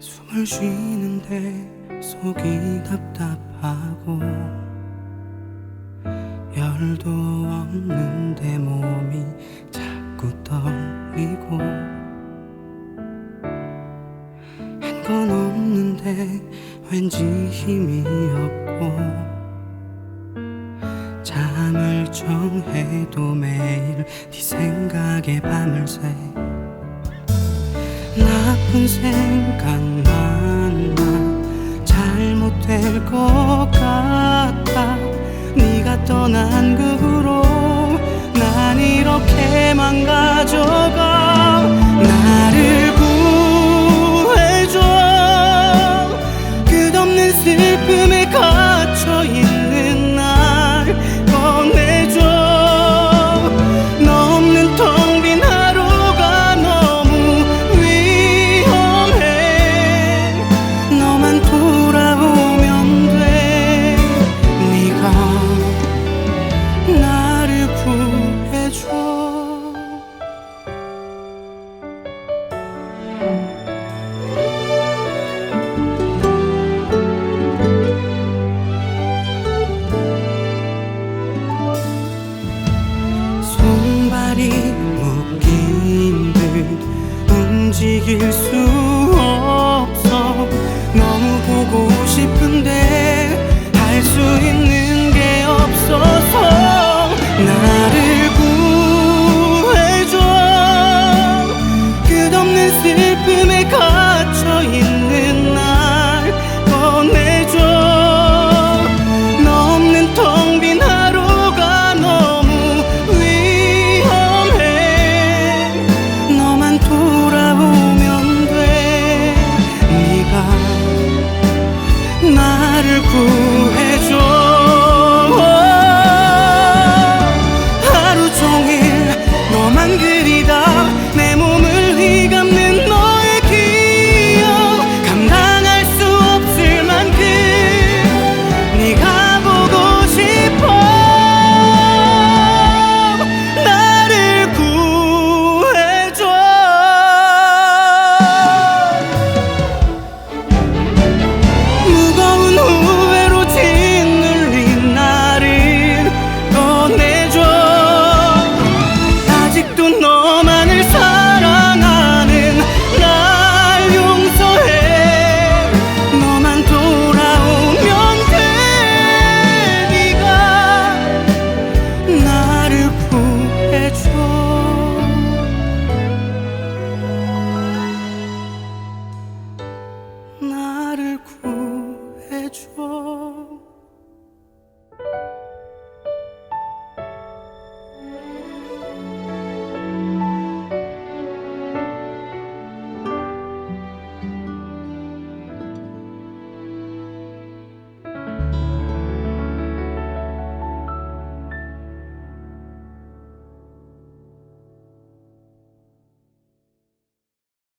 숨을 쉬는데 속이 답답하고 열도 없는데 몸이 자꾸 떨리고 한 건 없는데 왠지 힘이 없고 잠을 청해도 매일 네 생각에 밤을 새. 나쁜 생각만 나 잘못될 것 같아. 네가 떠난 그 후로 난 이렇게 망가져가 움직일 수 없어. 너무 보고 싶은데 할 수 있는 게 없어서 나를 구해줘. 끝없는 슬픔에 가 나를 구해줘.